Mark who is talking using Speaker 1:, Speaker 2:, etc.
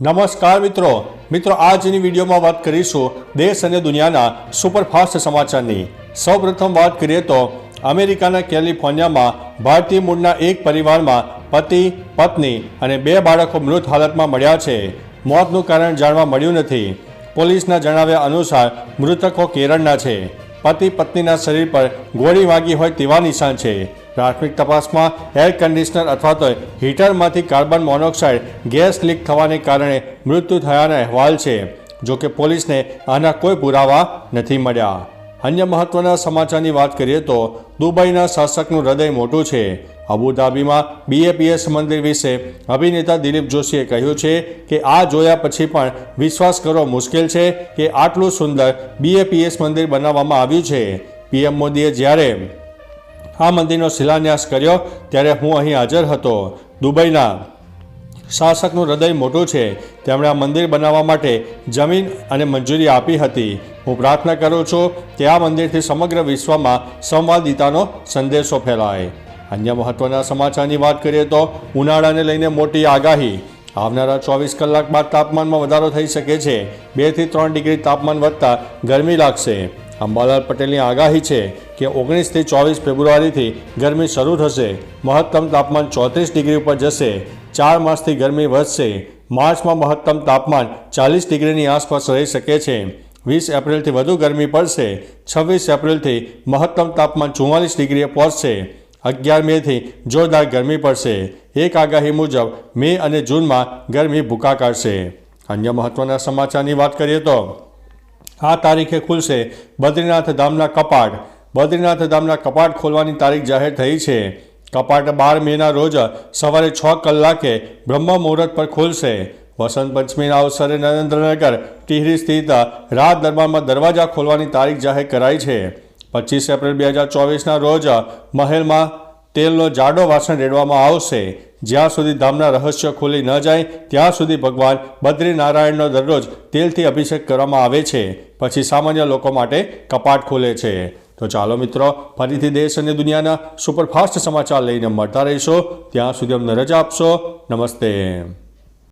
Speaker 1: નમસ્કાર મિત્રો. મિત્રો, આજની વિડીયોમાં વાત કરીશું દેશ અને દુનિયાના સુપરફાસ્ટ સમાચારની. સૌપ્રથમ વાત કરીએ તો અમેરિકાના કેલિફોર્નિયામાં ભારતીય મૂળના એક પરિવારમાં પતિ, પત્ની અને બે બાળકો મૃત હાલતમાં મળ્યા છે. મોતનું કારણ જાણવા મળ્યું નથી. પોલીસના જણાવ્યા અનુસાર મૃતકો કેરળના છે. પતિ, પત્નીના શરીર પર ગોળી વાગી હોય તેવા નિશાન છે. પ્રાથમિક તપાસમાં એર કન્ડિશનર અથવા તો હીટરમાંથી કાર્બન મોનોક્સાઇડ ગેસ લીક થવાને કારણે મૃત્યુ થયાના અહેવાલ છે, જો કે પોલીસને આના કોઈ પુરાવા નથી મળ્યા. અન્ય મહત્વના સમાચારની વાત કરીએ તો દુબઈના શાસકનું હૃદય મોટું છે. અબુધાબીમાં બીએપીએસ મંદિર વિશે અભિનેતા દિલીપ જોશીએ કહ્યું છે કે આ જોયા પછી પણ વિશ્વાસ કરવો મુશ્કેલ છે કે આટલું સુંદર બીએપીએસ મંદિર બનાવવામાં આવ્યું છે. પીએમ મોદીએ જ્યારે આ મંદિરનો શિલાન્યાસ કર્યો. ત્યારે હું અહીં હાજર હતો. દુબઈના શાસકનું હૃદય મોટું છે. તેમણે આ મંદિર બનાવવા માટે જમીન અને મંજૂરી આપી હતી. હું પ્રાર્થના કરું છું કે આ મંદિરથી સમગ્ર વિશ્વમાં સંવાદિતાનો સંદેશો ફેલાય. અન્ય મહત્વના સમાચારની વાત કરીએ તો ઉનાળાને લઈને મોટી આગાહી. આવનારા ચોવીસ કલાક બાદ તાપમાનમાં વધારો થઈ શકે છે. બેથી ત્રણ ડિગ્રી તાપમાન વધતા ગરમી લાગશે. અંબાલાલ પટેલની આગાહી છે કે ઓગણીસથી ચોવીસ ફેબ્રુઆરીથી ગરમી શરૂ થશે, મહત્તમ તાપમાન ચોત્રીસ ડિગ્રી ઉપર જશે, ચાર માસથી ગરમી વધશે, માર્ચમાં મહત્તમ તાપમાન ચાલીસ ડિગ્રીની આસપાસ રહી શકે છે. વીસ એપ્રિલથી વધુ ગરમી પડશે, છવ્વીસ એપ્રિલથી મહત્તમ તાપમાન ચુમ્માલીસ ડિગ્રીએ પહોંચશે. અગિયાર મેથી જોરદાર ગરમી પડશે. એક આગાહી મુજબ, મે અને જૂનમાં ગરમી ભૂકા કાઢશે. અન્ય મહત્વના સમાચારની વાત કરીએ તો આ તારીખે ખુલશે બદ્રીનાથ ધામના કપાટ. બદ્રીનાથ ધામના કપાટ ખોલવાની તારીખ જાહેર થઈ છે. કપાટ બાર મેના રોજ સવારે છ કલાકે બ્રહ્મ મુહૂર્ત પર ખુલશે. વસંત પંચમીના અવસરે નરેન્દ્રનગર ટિહરી સ્થિત રાત દરબારમાં દરવાજા ખોલવાની તારીખ જાહેર કરાઈ છે. પચીસ એપ્રિલ બે હજાર ચોવીસના રોજ મહેલમાં તેલનો જાડો વાસણ રેડવામાં આવશે. જ્યાં સુધી ધામના રહસ્ય ખુલી ન જાય, ત્યાં સુધી ભગવાન બદ્રીનારાયણનો દરરોજ તેલથી અભિષેક કરવામાં આવે છે. પછી સામાન્ય લોકો માટે કપાટ ખુલે છે. તો ચાલો મિત્રો, ફરીથી દેશ અને દુનિયાના સુપરફાસ્ટ સમાચાર લઈને મળતા રહીશો. ત્યાં સુધી અમને રજા આપશો. નમસ્તે.